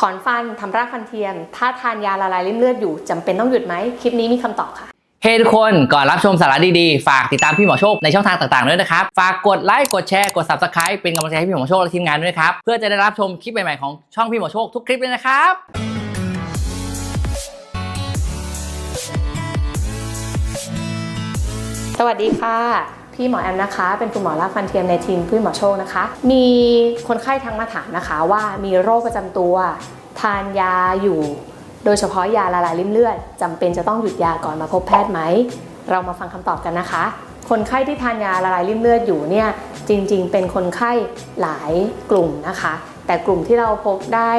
ถอนฟันทำรากฟันเทียม ถ้าทานยาละลายริ่มเลือดอยู่จำเป็นต้องหยุดไหมคลิปนี้มีคำตอบค่ะเฮ้ทุกคนก่อนรับชมสาระดีๆ ฝากติดตามพี่หมอโชคในช่องทางต่างๆด้วยนะครับ ฝากกดไลค์กดแชร์กด subscribe เป็นกำลังใจให้พี่หมอโชคและทีมงานด้วยนะครับ เพื่อจะได้รับชมคลิปใหม่ๆของช่องพี่หมอโชคทุกคลิปเลยนะครับสวัสดีค่ะ พี่หมอแอมนะคะ เป็นคุณหมอรากฟันเทียมในทีมพี่หมอโชคนะคะ มีคนไข้ทั้งมาถามนะคะว่ามีโรคประจำตัว ทานยาอยู่ โดยเฉพาะยาละลายริ่มเลือดจำเป็นจะต้องหยุดยาก่อนมาพบแพทย์ไหม เรามาฟังคำตอบกันนะคะ คนไข้ที่ทานยาละลายริ่มเลือดอยู่เนี่ยจริงๆ เป็นคนไข้หลายกลุ่มนะคะ แต่กลุ่มที่เราพบได้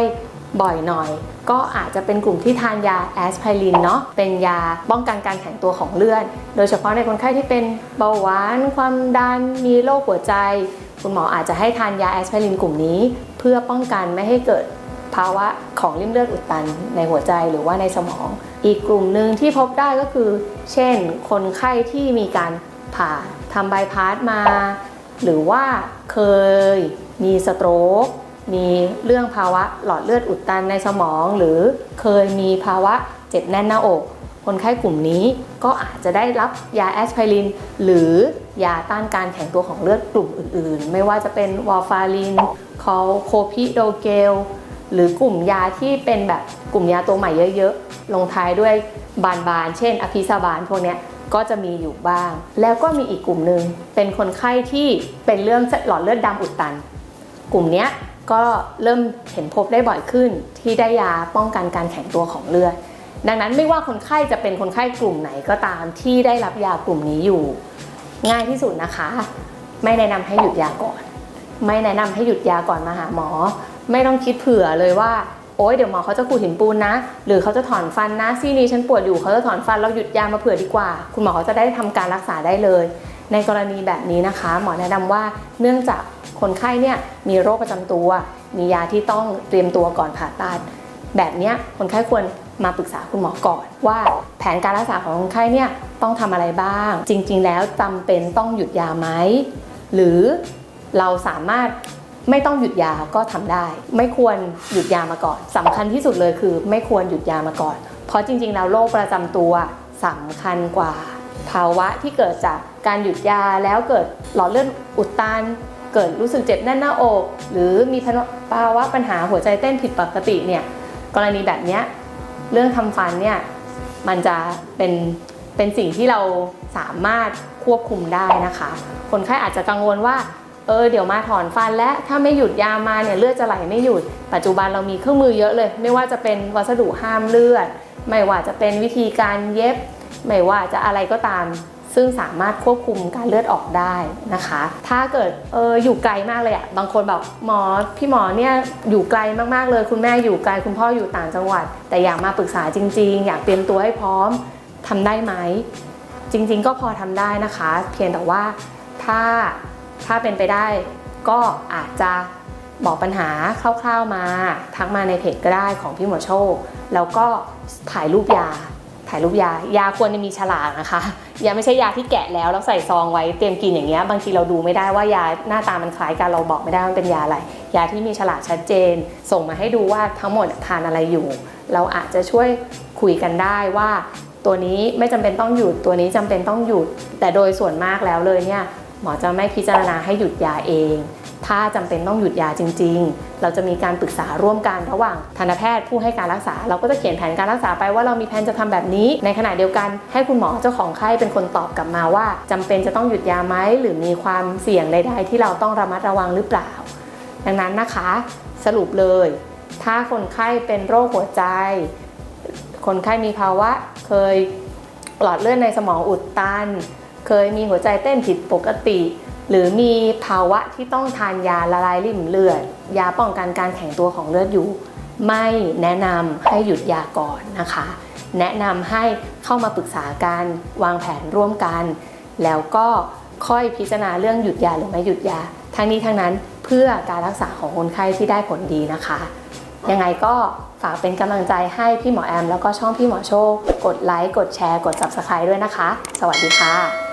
บ่อยหน่อย ก็อาจจะเป็นกลุ่มที่ทานยาแอสไพรินเนาะเป็นยาป้องกันการแข็งตัวของเลือด โดยเฉพาะในคนไข้ที่เป็นเบาหวาน ความดันมีโรคหัวใจ คุณหมออาจจะให้ทานยาแอสไพรินกลุ่มนี้ เพื่อป้องกันไม่ให้เกิดภาวะของริ่มเลือดอุดตันในหัวใจหรือว่าในสมอง อีกกลุ่มหนึ่งที่พบได้ก็คือ เช่น คนไข้ที่มีการผ่าทำบายพาสมา หรือว่าเคยมีสโตรก มีเรื่องภาวะหลอดเลือดอุดตันในสมอง หรือเคยมีภาวะเจ็บแน่นหน้าอก คนไข้กลุ่มนี้ก็อาจจะได้รับยาแอสไพริน หรือยาต้านการแข็งตัวของเลือดกลุ่มอื่นๆ ไม่ว่าจะเป็นวอร์ฟารินคอโคพิโดเกล หรือกลุ่มยาที่เป็นแบบกลุ่มยาตัวใหม่เยอะๆ ลงท้ายด้วยบานๆ เช่น อภิซาบานพวกนี้ก็จะมีอยู่บ้าง แล้วก็มีอีกกลุ่มหนึ่งเป็นคนไข้ที่เป็นเรื่องหลอดเลือดดำอุดตัน กลุ่มนี้ ก็เริ่มเห็นพบได้บ่อยขึ้น ที่ได้ยาป้องกันการแข็งตัวของเลือด ดังนั้นไม่ว่าคนไข้จะเป็นคนไข้กลุ่มไหนก็ตามที่ได้รับยากลุ่มนี้อยู่ ง่ายที่สุดนะคะ ไม่แนะนำให้หยุดยาก่อน ไม่แนะนำให้หยุดยาก่อนมาหาหมอ ไม่ต้องคิดเผื่อเลยว่าโอ๊ยเดี๋ยวหมอเขาจะขูดหินปูนนะ หรือเขาจะถอนฟันนะซี่นี้ฉันปวดอยู่เขาจะถอนฟันเราหยุดยามาเผื่อดีกว่า คุณหมอเขาจะได้ทำการรักษาได้เลย ในกรณีแบบนี้นะคะ หมอแนะนำว่าเนื่องจาก คนไข้เนี่ยมีโรคประจำตัว มียาที่ต้องเตรียมตัวก่อนผ่าตัดแบบนี้คนไข้ควรมาปรึกษาคุณหมอก่อน ว่าแผนการรักษาของคนไข้เนี่ยต้องทำอะไรบ้าง จริง ๆ แล้วจำเป็นต้องหยุดยาไหมหรือเราสามารถไม่ต้องหยุดยาก็ทำได้ ไม่ควรหยุดยามาก่อนสำคัญที่สุดเลยคือ ไม่ควรหยุดยามาก่อน เพราะจริง ๆ แล้วโรคประจำตัวสำคัญกว่า ภาวะที่เกิดจากการหยุดยาแล้วเกิดหลอดเลือดอุดตัน เกิดรู้สึกเจ็บแน่นหน้าอก หรือมีภาวะปัญหาหัวใจเต้นผิดปกติเนี่ยกรณีแบบนี้เรื่องทำฟันเนี่ยมันจะเป็นเป็นสิ่งที่เราสามารถควบคุมได้นะคะ คนไข้อาจจะกังวลว่าเออเดี๋ยวมาถอนฟันและถ้าไม่หยุดยามาเนี่ยเลือดจะไหลไม่หยุด ปัจจุบันเรามีเครื่องมือเยอะเลย ไม่ว่าจะเป็นวัสดุห้ามเลือด ไม่ว่าจะเป็นวิธีการเย็บ ไม่ว่าจะอะไรก็ตาม ซึ่งสามารถควบคุมการเลือดออกได้นะคะ ถ้าเกิดเอออยู่ไกลมากเลยอะบางคนบอกหมอพี่หมอเนี่ยอยู่ไกลมากๆเลย คุณแม่อยู่ไกลคุณพ่ออยู่ต่างจังหวัด แต่อยากมาปรึกษาจริง ๆ อยากเตรียมตัวให้พร้อมทำได้ไหมจริง ๆ ก็พอทำได้นะคะ เพียงแต่ว่าถ้าถ้าเป็นไปได้ก็อาจจะบอกปัญหาคร่าวๆมา ทักมาในเพจก็ได้ของพี่หมอโชค แล้วก็ถ่ายรูปยา ถ่ายรูปยายาควรจะมีฉลากนะคะ ยาไม่ใช่ยาที่แกะแล้วแล้วใส่ซองไว้เตรียมกินอย่างเงี้ยบางทีเราดูไม่ได้ว่ายาหน้าตามันคล้ายกันเราบอกไม่ได้ว่ามันเป็นยาอะไร ยาที่มีฉลากชัดเจน ส่งมาให้ดูว่าทั้งหมดทานอะไรอยู่ เราอาจจะช่วยคุยกันได้ว่า ตัวนี้ไม่จำเป็นต้องหยุดตัวนี้จำเป็นต้องหยุด แต่โดยส่วนมากแล้วเลยเนี่ยหมอจะไม่พิจารณาให้หยุดยาเอง ถ้าจำเป็นต้องหยุดยาจริง ๆ เราจะมีการปรึกษาร่วมกันระหว่างทันตแพทย์ผู้ให้การรักษา เราก็จะเขียนแผนการรักษาไปว่าเรามีแผนจะทำแบบนี้ ในขณะเดียวกันให้คุณหมอเจ้าของไข้เป็นคนตอบกลับมาว่าจำเป็นจะต้องหยุดยาไหมหรือมีความเสี่ยงใดๆที่เราต้องระมัดระวังหรือเปล่า ดังนั้นนะคะสรุปเลย ถ้าคนไข้เป็นโรคหัวใจ คนไข้มีภาวะเคยหลอดเลือดในสมองอุดตัน เคยมีหัวใจเต้นผิดปกติ หรือมีภาวะที่ต้องทานยาละลายริ่มเลือด ยาป้องกันการแข็งตัวของเลือดอยู่ ไม่แนะนำให้หยุดยาก่อนนะคะ แนะนำให้เข้ามาปรึกษากันวางแผนร่วมกัน แล้วก็ค่อยพิจารณาเรื่องหยุดยาหรือไม่หยุดยา ทั้งนี้ทั้งนั้นเพื่อการรักษาของคนไข้ที่ได้ผลดีนะคะ ยังไงก็ฝากเป็นกำลังใจให้พี่หมอแอม แล้วก็ช่องพี่หมอโชค กดไลค์ กดแชร์ กด subscribe ด้วยนะคะ สวัสดีค่ะ